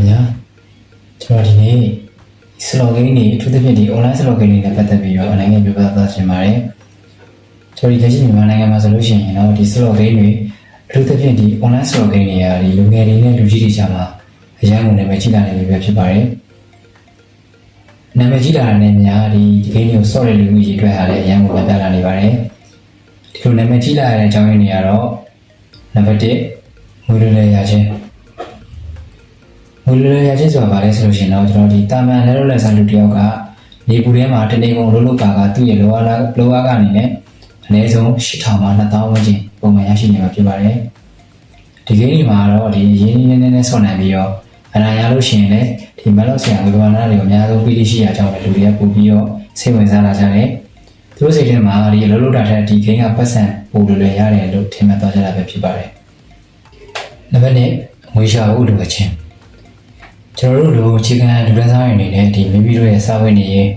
ခင်ဗျာကျွန်တော်ဒီနေ့စလော့ဂိမ်းတွေအထူးသဖြင့်ဒီ online စလော့ဂိမ်းတွေနဲ့ပတ်သက်ပြီးတော့အနေနဲ့ပြောပြသွားချင်ပါတယ်ကျွန်တော်ဒီလက်ရှိမြန်မာနိုင်ငံမှာဆိုလို့ရှိရင်တော့ဒီစလော့ဂိမ်းတွေအထူးသဖြင့်ဒီ online စလော့ဂိမ်းတွေကဒီလူငယ်တွေနဲ့လူကြီးတွေကြားမှာအရန်ကုန်နာမည်ကြီးလာနေပြီပဲဖြစ်ပါတယ်နာမည်ကြီးလာတဲ့နေများဒီဒီဂိမ်းတွေကိုဆော့တဲ့လူကြီးတွေအတွက်ဟာလည်းအရန်ကိုပြပြလာနေပါတယ်ဒီလိုနာမည်ကြီးလာတဲ့အကြောင်းရင်းတွေကတော့နံပါတ်1ငွေလွှဲရခြင်း ငွေလွယ်လွယ်ရချင်းဆိုတာဗာလဲဆိုလို့ရှိရင်တော့ကျွန်တော်ဒီတာမန်လဲလို့လဲဆိုင်လူတယောက်ကနေပူထဲမှာတနေကုန်လုံးလုံးကာကသူ့ရဲ့လောအားလောအားကနေနဲ့အနည်းဆုံး8000မှ2000ဝန်းကျင်ပုံမှန်ရရှိနေမှာဖြစ်ပါတယ်ဒီကိန်းဒီမှာတော့ဒီရင်းနှီးနေနေနဲ့ဆော့နိုင်ပြီးတော့အနာရလို့ရှိရင်လည်းဒီမလောက်ဆရာဝေဘာနာတွေကိုအများဆုံးပြီးလိရှိရအကြောင်းပဲလူတွေကပို့ပြီးတော့စိတ်ဝင်စားလာကြတယ်သူတို့စိတ်ထဲမှာဒီလောလုံးတာတဲ့ဒီကိန်းကပတ်စံပို့လွယ်လွယ်ရတယ်လို့ထင်မှတ်သွားကြတာပဲဖြစ်ပါတယ်နံပါတ်1ငွေရှာဖို့လိုအပ်ခြင်း ကျွန်တော်တို့လိုအခြေခံလူတန်းစားတွေအနေနဲ့ဒီမိမိတို့ရဲ့စာဝတ်နေရေး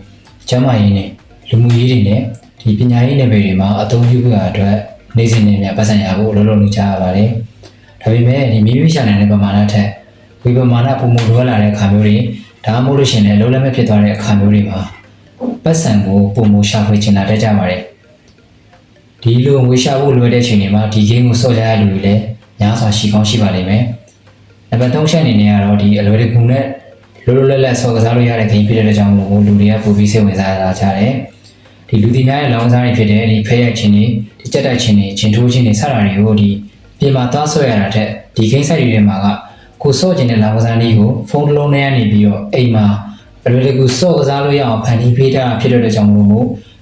ကျန်းမာရေးနဲ့လူမှုရေးတွေနဲ့ဒီပညာရေးနယ်ပယ်တွေမှာအသုံးပြုဖို့အတွက်နေ့စဉ်နဲ့များပတ်စံရဖို့အလုပ်လုပ်နေကြရပါတယ်။ဒါပေမဲ့ဒီမိမိရှာနိုင်တဲ့ပမာဏထက်ဝေပမာဏပုံမှုလိုလာတဲ့အခါမျိုးတွေဒါမှမဟုတ်လို့ရှိရင်လည်းလုံးလည်းမဖြစ်သွားတဲ့အခါမျိုးတွေမှာပတ်စံကိုပုံမှုရှာဖွေချင်တာတက်ကြပါတယ်။ဒီလိုငွေရှာဖို့လွယ်တဲ့အချိန်တွေမှာဒီ game ကိုစော့ကြရတဲ့လူတွေလည်းများစွာရှိကောင်းရှိပါလိမ့်မယ်။ နံပါတ်3ချက်အနေနဲ့ကတော့ဒီအလွယ်တကူနဲ့လောလောလတ်လတ်ဆော်ကစားလို့ရတဲ့ဂိမ်းဖြစ်တဲ့ကြောင့်မို့လူတွေကပိုပြီးစိတ်ဝင်စားလာကြတယ်။ဒီလူတီများရဲ့လောင်းစားတွေဖြစ်တဲ့ဒီဖဲရက်ချင်းတွေဒီကြက်တိုက်ချင်းတွေချင်းထိုးချင်းတွေစတာတွေကိုဒီပြင်မာသွားဆွဲရတာတဲ့ဒီဂိမ်းဆိုင်တွေထဲမှာကကိုဆော့ချင်းတဲ့လောင်းစားလေးကိုဖုန်းတစ်လုံးထဲကနေပြီးတော့အိမ်မှာအလွယ်တကူဆော့ကစားလို့ရအောင်ဖန်တီးပေးတာဖြစ်တဲ့ကြောင့်မို့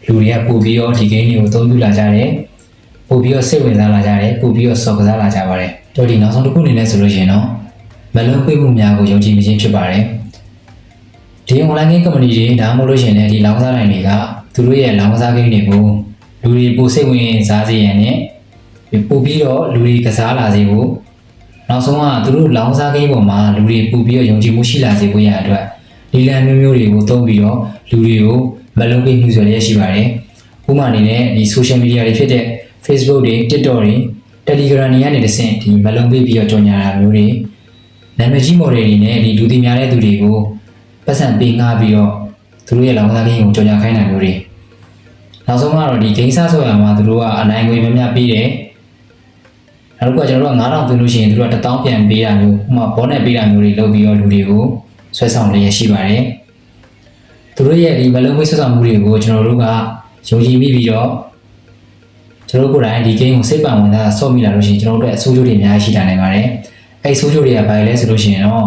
လူတွေကပိုပြီးတော့ဒီဂိမ်းတွေကိုအသုံးပြုလာကြတယ်။ပို့ပြီးတော့စိတ်ဝင်စားလာကြတယ်ပို့ပြီးတော့စော်ကစားလာကြပါတယ်တို့ဒီနောက်ဆုံးတစ်ခုအနေနဲ့ဆိုလို့ရှိရင်တော့ မလုံးပိတ်မှုများကိုယုံကြည်မခြင်းဖြစ်ပါတယ်ဒီ online game company တွေဒါမှမဟုတ်လို့ရှိရင်လည်းဒီလောင်းစားတိုင်းတွေကသူတို့ရဲ့လောင်းစား game တွေကိုလူတွေပိုစိတ်ဝင်စားစေရန်နဲ့ပို့ပြီးတော့လူတွေကစားလာစေဖို့နောက်ဆုံးကသူတို့လောင်းစား game ပေါ်မှာလူတွေပို့ပြီးတော့ယုံကြည်မှုရှိလာစေဖို့ရန်အတွက်လီလန်မျိုးမျိုးတွေကိုသုံးပြီးတော့လူတွေကိုမလုံးပိတ်မှုဆိုရရှိပါတယ်ဥပမာအနေနဲ့ဒီ social media တွေဖြစ်တဲ့ Facebook တွေ TikTok တွေ Telegram တွေကနေတစ်ဆင့်ဒီမလုံပေးပြီးတော့ကြော်ညာတာမျိုးတွေ နာမည်ကြီး model တွေနဲ့ဒီလူသိများတဲ့သူတွေကိုပတ်စံပေးငှားပြီးတော့သူတို့ရဲ့လောင်စားကိန်းကိုကြော်ညာခိုင်းတာမျိုးတွေနောက်ဆုံးကတော့ဒီ game စားဆိုရမှာသူတို့ကအနိုင်ငွေများများပေးတယ်နောက်တစ်ခုကကျွန်တော်တို့က9000သွင်းလို့ရှိရင်သူတို့က1000ပြန်ပေးတာမျိုးဥပမာဘောနဲ့ပေးတာမျိုးတွေလုပ်ပြီးတော့လူတွေကိုဆွဲဆောင်လျက်ရှိပါတယ်သူတို့ရဲ့ဒီမလုံးမိတ်ဆက်ဆောင်မှုတွေကိုကျွန်တော်တို့ကယုံကြည်မိပြီးတော့ကျွန်တော်တို့ကိုယ်တိုင်ဒီ game ကိုစိတ်ပါဝင်စားဆော့မိလာလို့ရှိရင်ကျွန်တော်တို့အတွက်အဆိုးကျိုးတွေအများကြီးရှိလာနိုင်ပါတယ်။ အဲဒီအဆိုးကျိုးတွေကဘာလဲဆိုလို့ရှိရင်တော့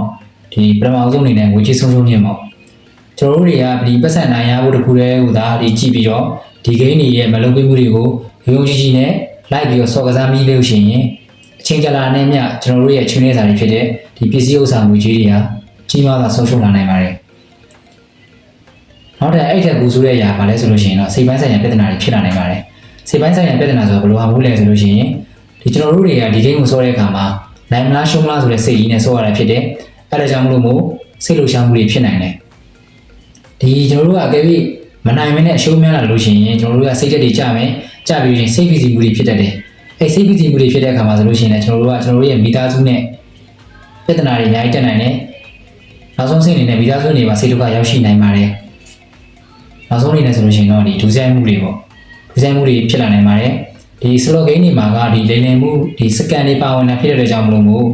ဒီပထမအဆုံးအနေနဲ့ငွေကြေးဆုံးရှုံးခြင်းပေါ့။ကျွန်တော်တို့တွေကဒီပတ်စံနိုင်ရဖို့တခုတည်းဟိုဒါဒီကြည့်ပြီးတော့ဒီ game တွေရဲ့မလုံးမိမှုတွေကိုယုံကြည်ကြည်နဲ့လိုက်ပြီးတော့ဆော့ကစားမိလို့ရှိရင်အချိန်ကြာလာတဲ့မြကျွန်တော်တို့ရဲ့ချင်းနေစာတွေဖြစ်တဲ့ဒီပစ္စည်းဥစ္စာငွေကြေးတွေကကြီးမားစွာဆုံးရှုံးလာနိုင်ပါတယ်။နောက်တဲ့အဲ့ထက်ကူဆိုတဲ့အရာပါလဲဆိုလို့ရှိရင်တော့စိတ်ပိုင်းဆိုင်ရာပြဿနာတွေဖြစ်လာနိုင်ပါတယ်စိတ်ပိုင်းဆိုင်ရာပြဿနာဆိုတော့ဘယ်လိုဟာမို့လဲဆိုလို့ရှိရင်ဒီကျွန်တော်တို့တွေကဒီ game ကိုဆောတဲ့အခါမှာ နိုင်မလားရှုံးမလားဆိုတဲ့စိတ်ကြီးနဲ့ဆောရတာဖြစ်တယ်အဲ့ဒါကြောင့်မလို့မို့စိတ်လှုပ်ရှားမှုတွေဖြစ်နိုင်တယ်ဒီကျွန်တော်တို့ကအကယ်၍မနိုင်မနဲ့အရှုံးများလာလို့ရှိရင်ကျွန်တော်တို့ကစိတ်ဓာတ်တွေကြမယ်ကြပြီးရင်စိတ်ဖိစီးမှုတွေဖြစ်တတ်တယ်အဲ့စိတ်ဖိစီးမှုတွေဖြစ်တဲ့အခါမှာဆိုလို့ရှိရင်လည်းကျွန်တော်တို့ကကျွန်တော်တို့ရဲ့မိသားစုနဲ့ပြဿနာတွေအများကြီးတက်နိုင်တယ်နောက်ဆုံးစိတ်အနေနဲ့မိသားစုနေမှာစိတ်ဒုက္ခရောက်ရှိနိုင်ပါတယ်နောက်ဆုံးအနေနဲ့ဆိုလို့ရှိရင်တော့ဒီဒူးဆိုင်မှုတွေပေါ့ဒူးဆိုင်မှုတွေဖြစ်လာနိုင်ပါတယ် ဒီ slot game တွေမှာကဒီလိမ်လည်မှုဒီစကန်တွေပါဝင်တာဖြစ်တဲ့အတွက်ကြောင့်မလို့မို့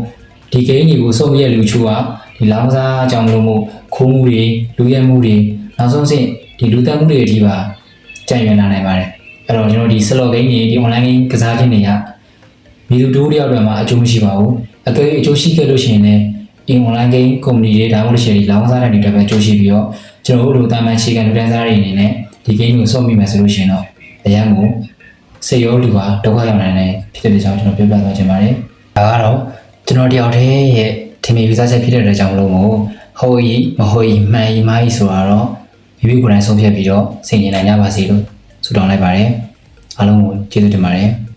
ဒီ game တွေကိုစုံပြည့်လူချိုးကဒီလောင်းစားကြောင့်မလို့မို့ခိုးမှုတွေလူရဲမှုတွေနောက်ဆုံးဆင့်ဒီလူတက်မှုတွေအထိပါကြံ့ရွံလာနိုင်ပါတယ်အဲ့တော့ကျွန်တော်ဒီ slot game တွေဒီ online game ကစားခြင်းတွေကမိသူတို့တယောက်တည်းမှာအကျိုးမရှိပါဘူးအကယ်၍အကျိုးရှိခဲ့လို့ရှိရင်လည်းဒီ online game company တွေဒါမှမဟုတ်လို့ရှိရင်ဒီလောင်းစားတဲ့တွေပဲအကျိုးရှိပြီးတော့ကျွန်တော်တို့လိုတာမန်ခြေခံလူတန်းစားတွေအနေနဲ့ဒီ game ကိုစောင့်မိမယ်ဆိုလို့ရှိရင်တော့အရန်ကို စိတ်ရောလူပါဒုက္ခရောက်နိုင်တယ်ဖြစ်တဲ့ကြောင့်ကျွန်တော်ပြောပြသွားချင်ပါတယ်။ဒါကတော့ကျွန်တော်တယောက်တည်းရဲ့ထင်မြင်ယူဆချက်ဖြစ်တဲ့အတွက်ကြောင့်မလို့မို့ဟုတ်ဤမဟုတ်ဤမှန်ဤမှားဤဆိုတာတော့မိမိကိုယ်တိုင်ဆုံးဖြတ်ပြီးတော့စိတ်ငြိမ်နိုင်ကြပါစေလို့ဆုတောင်းလိုက်ပါတယ်။အားလုံးကိုကျေးဇူးတင်ပါတယ်။